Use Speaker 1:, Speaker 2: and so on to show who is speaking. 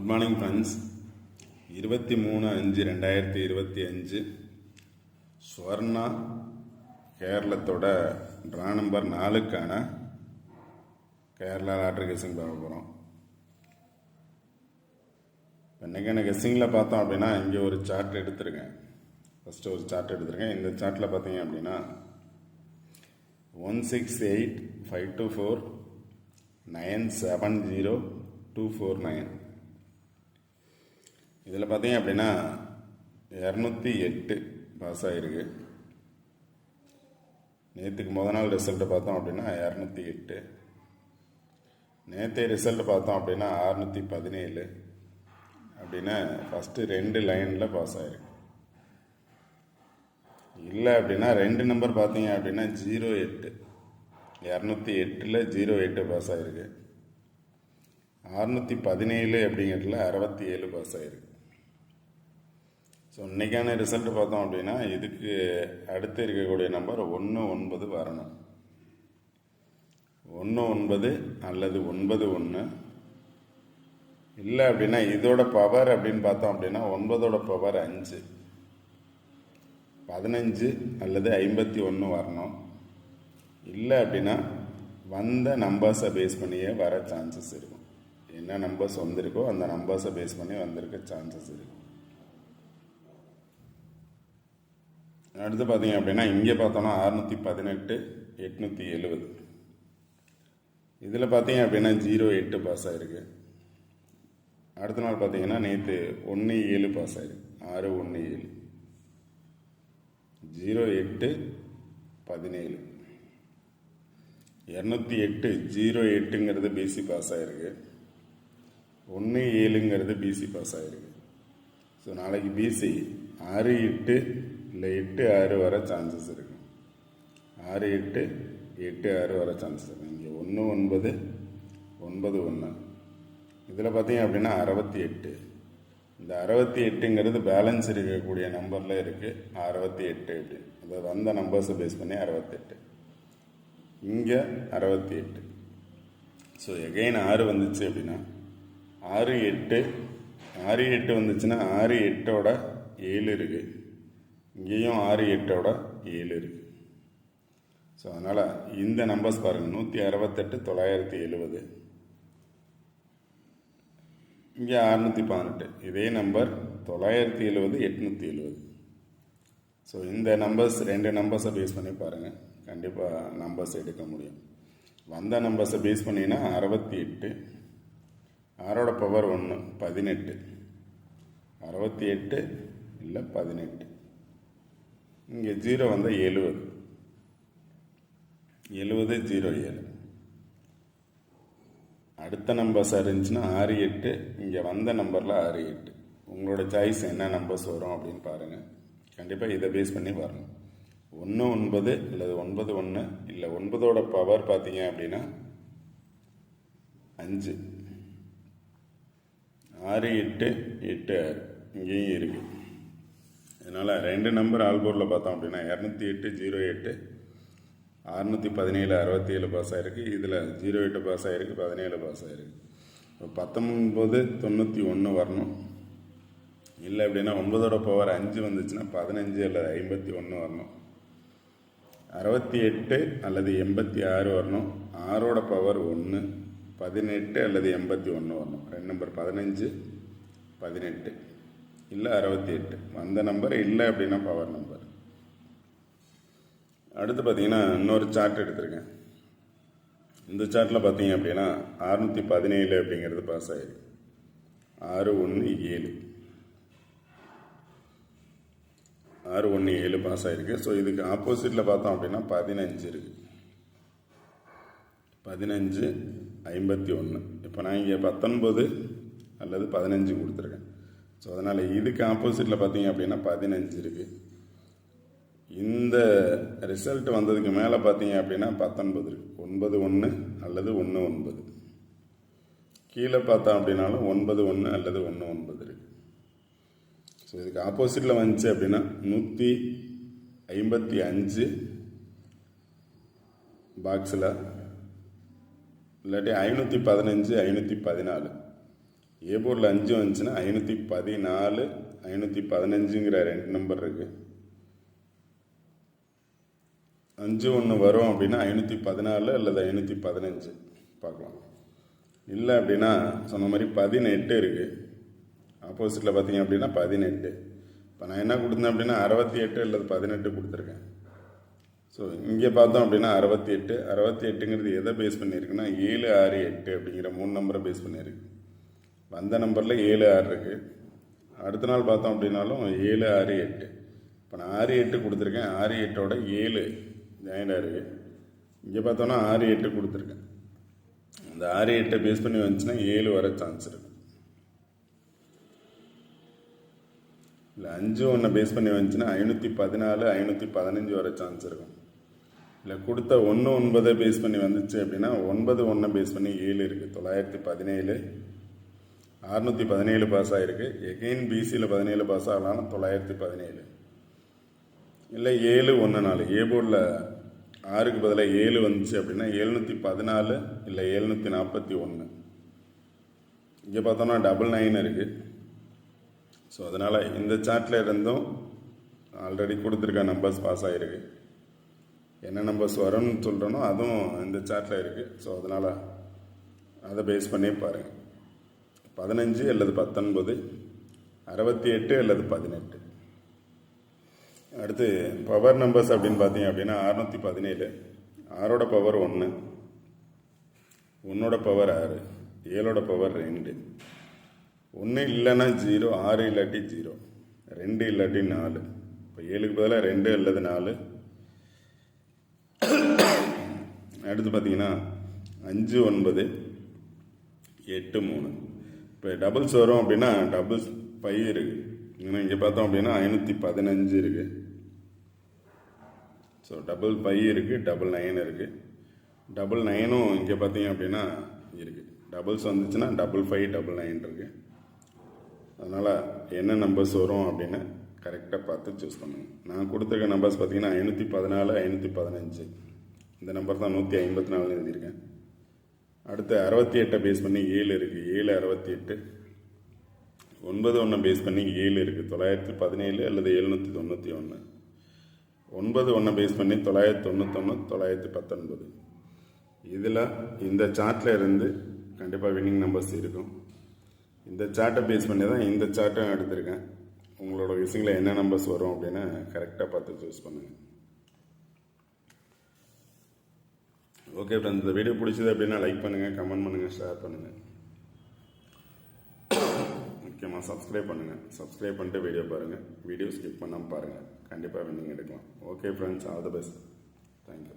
Speaker 1: Good morning friends இருபத்தி மூணு அஞ்சு ரெண்டாயிரத்தி இருபத்தி அஞ்சு ஸ்வர்ணா கேரளத்தோட ட்ரா நம்பர் நாலுக்கான கேரளா லாட்ரி கெஸ்ஸிங் பார்க்க போகிறோம் இன்றைக்கான கெஸ்ஸிங்கில் பார்த்தோம் அப்படின்னா இங்கே ஒரு சார்ட் எடுத்திருக்கேன். ஃபஸ்ட்டு ஒரு சார்ட் எடுத்திருக்கேன். இந்த சார்ட்டில் பார்த்தீங்க அப்படின்னா one six eight five two four nine seven zero two four nine இதில் பார்த்தீங்க அப்படின்னா இரநூத்தி எட்டு பாஸ் ஆகிருக்கு நேற்றுக்கு முத நாள் ரிசல்ட்டை பார்த்தோம் அப்படின்னா இரநூத்தி எட்டு. நேற்றைய ரிசல்ட் பார்த்தோம் அப்படின்னா அறுநூற்றி பதினேழு. அப்படின்னா ஃபஸ்ட்டு ரெண்டு லைனில் பாஸ் ஆகிருக்கு இல்லை அப்படின்னா ரெண்டு நம்பர் பார்த்தீங்க அப்படின்னா ஜீரோ எட்டு. இரநூத்தி எட்டில் ஜீரோ எட்டு பாஸ் ஆகிருக்கு அறுநூற்றி பதினேழு அப்படிங்கிறதுல அறுபத்தி ஏழு பாஸ் ஆகிருக்கு ஸோ இன்றைக்கான ரிசல்ட் பார்த்தோம் அப்படின்னா இதுக்கு அடுத்து இருக்கக்கூடிய நம்பர் ஒன்று ஒன்பது வரணும். ஒன்று ஒன்பது அல்லது ஒன்பது ஒன்று இல்லை அப்படின்னா இதோட பவர் அப்படின்னு பார்த்தோம் அப்படின்னா ஒன்பதோட பவர் அஞ்சு. பதினஞ்சு அல்லது ஐம்பத்தி ஒன்று வரணும். இல்லை அப்படின்னா வந்த நம்பர்ஸை பேஸ் பண்ணியே வர சான்சஸ் இருக்கும். என்ன நம்பர்ஸ் வந்திருக்கோ அந்த நம்பர்ஸை பேஸ் பண்ணி வந்திருக்க சான்சஸ் இருக்கும். அடுத்து பார்த்தீங்க அப்படின்னா இங்கே பார்த்தோன்னா அறுநூற்றி பதினெட்டு எட்நூற்றி எழுபது இதில் பார்த்தீங்க அப்படின்னா ஜீரோ எட்டு பாஸ் ஆகிருக்கு அடுத்த நாள் பார்த்தீங்கன்னா நேற்று ஒன்று ஏழு பாஸ் ஆயிருக்கு. ஆறு ஒன்று ஏழு. ஜீரோ எட்டு பதினேழு. இரநூத்தி எட்டு ஜீரோ எட்டுங்கிறது பிசி பாஸ் ஆகிருக்கு ஒன்று ஏழுங்கிறது பிசி பாஸ் ஆகிருக்கு ஸோ நாளைக்கு பிசி ஆறு எட்டு இல்லை எட்டு ஆறு வர சான்சஸ் இருக்குது ஆறு எட்டு எட்டு ஆறு வர சான்சஸ் இருக்குது இங்கே ஒன்று ஒன்பது ஒன்பது ஒன்று இதில் பார்த்தீங்க அப்படின்னா அறுபத்தி எட்டு. இந்த அறுபத்தி எட்டுங்கிறது பேலன்ஸ் இருக்கக்கூடிய நம்பரில் இருக்குது அறுபத்தி எட்டு அப்படின்னு அது வந்த நம்பர்ஸை பேஸ் பண்ணி அறுபத்தெட்டு இங்கே அறுபத்தி எட்டு. ஸோ எகைன் ஆறு வந்துச்சு அப்படின்னா ஆறு எட்டு ஆறு எட்டு வந்துச்சுன்னா ஆறு எட்டோட ஏழு இருக்குது இங்கேயும் ஆறு எட்டோட ஏழு இருக்குது ஸோ அதனால் இந்த நம்பர்ஸ் பாருங்கள் நூற்றி அறுபத்தெட்டு தொள்ளாயிரத்தி எழுபது. இங்கே அறுநூற்றி பதினெட்டு. இதே நம்பர் தொள்ளாயிரத்தி எழுபது எட்நூற்றி எழுபது. ஸோ இந்த நம்பர்ஸ் ரெண்டு நம்பர்ஸை பேஸ் பண்ணி பாருங்கள் கண்டிப்பாக நம்பர்ஸ் எடுக்க முடியும். வந்த நம்பர்ஸை பேஸ் பண்ணினா அறுபத்தி எட்டு. ஆறோட பவர் ஒன்று பதினெட்டு. அறுபத்தி எட்டு இல்லை பதினெட்டு. இங்கே ஜீரோ வந்து எழுபது எழுபது ஜீரோ ஏழு. அடுத்த நம்பர்ஸ் இருந்துச்சுன்னா ஆறு எட்டு இங்கே வந்த நம்பரில் ஆறு எட்டு. உங்களோட சாய்ஸ் என்ன நம்பர்ஸ் வரும் அப்படின்னு பாருங்கள் கண்டிப்பாக இதை பேஸ் பண்ணி வரணும். ஒன்று ஒன்பது அல்லது ஒன்பது ஒன்று இல்லை ஒன்பதோட பவர் பார்த்தீங்க அப்படின்னா அஞ்சு. ஆறு எட்டு எட்டு ஆறு. இங்கேயும் இருக்குது அதனால் ரெண்டு நம்பர் ஆல்போர்டில் பார்த்தோம் அப்படின்னா இரநூத்தி எட்டு ஜீரோ எட்டு அறுநூற்றி பதினேழு அறுபத்தி ஏழு பாஸ் ஆகிருக்கு இதில் ஜீரோ எட்டு பாஸ் ஆகிருக்கு பதினேழு பாஸ் ஆகிருக்கு இப்போ பத்தொன்பது தொண்ணூற்றி ஒன்று வரணும். இல்லை அப்படின்னா ஒன்பதோட பவர் அஞ்சு வந்துச்சுன்னா பதினஞ்சு அல்லது ஐம்பத்தி ஒன்று வரணும். அறுபத்தி எட்டு அல்லது எண்பத்தி ஆறு வரணும். ஆறோட பவர் ஒன்று பதினெட்டு அல்லது எண்பத்தி ஒன்று வரணும். ரெண்டு நம்பர் பதினஞ்சு பதினெட்டு. இல்லை அறுபத்தி எட்டு. அந்த நம்பர் இல்லை அப்படின்னா பவர் நம்பர் அடுத்து பார்த்தீங்கன்னா இன்னொரு சார்ட் எடுத்திருக்கேன். இந்த சார்ட்டில் பார்த்தீங்க அப்படின்னா அறுநூற்றி பதினேழு அப்படிங்கிறது பாஸ் ஆகிருக்கு ஆறு ஒன்று ஏழு. ஆறு ஒன்று ஏழு பாஸ் ஆகிருக்கு ஸோ இதுக்கு ஆப்போசிட்டில் பார்த்தோம் அப்படின்னா பதினஞ்சு இருக்குது பதினஞ்சு ஐம்பத்தி ஒன்று. இப்போ நான் இங்கே பத்தொன்பது அல்லது பதினஞ்சு கொடுத்துருக்கேன். ஸோ அதனால் இதுக்கு ஆப்போசிட்டில் பார்த்தீங்க அப்படின்னா பதினஞ்சு இருக்குது இந்த ரிசல்ட் வந்ததுக்கு மேலே பார்த்தீங்க அப்படின்னா பத்தொன்பது இருக்குது ஒன்பது ஒன்று அல்லது ஒன்று ஒன்பது. கீழே பார்த்தோம் அப்படின்னாலும் ஒன்பது ஒன்று அல்லது ஒன்று ஒன்பது இருக்குது ஸோ இதுக்கு ஆப்போசிட்டில் வந்துச்சு அப்படின்னா நூற்றி ஐம்பத்தி அஞ்சு பாக்ஸில் இல்லாட்டி ஐநூற்றி பதினஞ்சு ஐநூற்றி பதினாலு. ஏ போர்டில் அஞ்சு வந்துச்சுன்னா ஐநூற்றி பதினாலு ஐநூற்றி பதினஞ்சுங்கிற ரெண்டு நம்பர் இருக்குது அஞ்சு ஒன்று வரும் அப்படின்னா ஐநூற்றி பதினாலு அல்லது ஐநூற்றி பதினஞ்சு. பார்க்கலாம். இல்லை அப்படின்னா சொன்ன மாதிரி பதினெட்டு இருக்குது ஆப்போசிட்டில் பார்த்தீங்க அப்படின்னா பதினெட்டு. இப்போ நான் என்ன கொடுத்தேன் அப்படின்னா அறுபத்தி எட்டு அல்லது பதினெட்டு கொடுத்துருக்கேன். ஸோ இங்கே பார்த்தோம் அப்படின்னா அறுபத்தி எட்டு. அறுபத்தி எட்டுங்கிறது எதை பேஸ் பண்ணியிருக்குன்னா ஏழு ஆறு எட்டு அப்படிங்கிற மூணு நம்பரை பேஸ் பண்ணியிருக்கு. வந்த நம்பரில் ஏழு ஆறு இருக்குது அடுத்த நாள் பார்த்தோம் அப்படின்னாலும் ஏழு ஆறு எட்டு. இப்போ நான் ஆறு எட்டு கொடுத்துருக்கேன். ஆறு எட்டோட ஏழு ஜாயிண்டாக இருக்குது இங்கே பார்த்தோன்னா ஆறு எட்டு கொடுத்துருக்கேன். அந்த ஆறு எட்டை பேஸ் பண்ணி வந்துச்சுன்னா ஏழு வர சான்ஸ் இருக்கு. இல்லை அஞ்சு ஒன்றை பேஸ் பண்ணி வந்துச்சுன்னா ஐநூற்றி பதினாலு ஐநூற்றி பதினஞ்சு வர சான்ஸ் இருக்கும். இல்லை கொடுத்த ஒன்று ஒன்பதை பேஸ் பண்ணி வந்துச்சு அப்படின்னா ஒன்பது ஒன்றை பேஸ் பண்ணி ஏழு இருக்குது தொள்ளாயிரத்தி பதினேழு அறுநூற்றி பதினேழு பாஸ் ஆகிருக்கு எகெயின் பிசியில் பதினேழு பாஸ் ஆகலாம் தொள்ளாயிரத்தி பதினேழு. இல்லை ஏழு ஒன்று நாலு. ஏ போர்டில் ஆறுக்கு பதிலாக ஏழு வந்துச்சு அப்படின்னா எழுநூற்றி பதினாலு இல்லை எழுநூற்றி நாற்பத்தி ஒன்று இங்கே பார்த்தோம்னா டபுள் நைன் இருக்குது ஸோ அதனால் இந்த சார்ட்டில் இருந்தும் ஆல்ரெடி கொடுத்துருக்க நம்பர்ஸ் பாஸ் ஆகிருக்கு என்ன நம்பர்ஸ் வரும்னு சொல்கிறனோ அதுவும் இந்த சார்ட்டில் இருக்குது ஸோ அதனால் அதை பேஸ் பண்ணி பாருங்கள் பதினஞ்சு அல்லது பத்தொன்பது அறுபத்தி எட்டு அல்லது பதினெட்டு. அடுத்து பவர் நம்பர்ஸ் அப்படின்னு பார்த்தீங்க அப்படின்னா அறுநூற்றி பதினேழு. ஆறோட பவர் ஒன்று ஒன்னோட பவர் ஆறு ஏழோட பவர் ரெண்டு. ஒன்று இல்லைன்னா ஜீரோ ஆறு இல்லாட்டி ஜீரோ ரெண்டு இல்லாட்டி நாலு. இப்போ ஏழுக்கு பதிலாக ரெண்டு அல்லது நாலு. அடுத்து பார்த்தீங்கன்னா அஞ்சு ஒன்பது எட்டு மூணு. இப்போ டபுள்ஸ் வரும் அப்படின்னா டபுள்ஸ் ஃபைவ் இருக்குது ஏன்னா இங்கே பார்த்தோம் அப்படின்னா ஐநூற்றி பதினஞ்சு இருக்குது ஸோ டபுள் ஃபைவ் இருக்குது டபுள் நைன் இருக்குது டபுள் நைனும் இங்கே பார்த்தீங்க அப்படின்னா இருக்குது டபுள்ஸ் வந்துச்சுன்னா டபுள் ஃபைவ் டபுள் நைன் இருக்குது அதனால் என்ன நம்பர்ஸ் வரும் அப்படின்னு கரெக்டாக பார்த்து சூஸ் பண்ணுங்கள் நான் கொடுத்துருக்க நம்பர்ஸ் பார்த்தீங்கன்னா ஐநூற்றி பதினாலு ஐநூற்றி பதினஞ்சு. இந்த நம்பர் தான் நூற்றி ஐம்பத்தி நாலு எழுதியிருக்கேன். அடுத்து அறுபத்தி எட்டை பேஸ் பண்ணி ஏழு இருக்குது ஏழு அறுபத்தி எட்டு. ஒன்பது ஒன்றை பேஸ் பண்ணி ஏழு இருக்குது தொள்ளாயிரத்தி பதினேழு அல்லது எழுநூற்றி தொண்ணூற்றி ஒன்று ஒன்பது ஒன்றை பேஸ் பண்ணி தொள்ளாயிரத்தி தொண்ணூத்தொன்று தொள்ளாயிரத்தி பத்தொன்பது. இதில் இந்த சார்ட்டில் இருந்து கண்டிப்பாக வின்னிங் நம்பர்ஸ் இருக்கும். இந்த சார்ட்டை பேஸ் பண்ணி தான் இந்த சார்ட்டும் எடுத்திருக்கேன். உங்களோட விஷயங்களில் என்ன நம்பர்ஸ் வரும் அப்படின்னு கரெக்டாக பார்த்து சூஸ் பண்ணுங்கள் ஓகே ஃப்ரெண்ட்ஸ் இந்த வீடியோ பிடிச்சது அப்படின்னா லைக் பண்ணுங்கள் கமெண்ட் பண்ணுங்கள் ஷேர் பண்ணுங்கள் முக்கியமாக சப்ஸ்கிரைப் பண்ணுங்கள் சப்ஸ்கிரைப் பண்ணிட்டு வீடியோ பாருங்கள் வீடியோ ஸ்கிப் பண்ணாமல் பாருங்கள் கண்டிப்பாக வின்னிங் எடுக்கலாம். Okay friends all the best thank you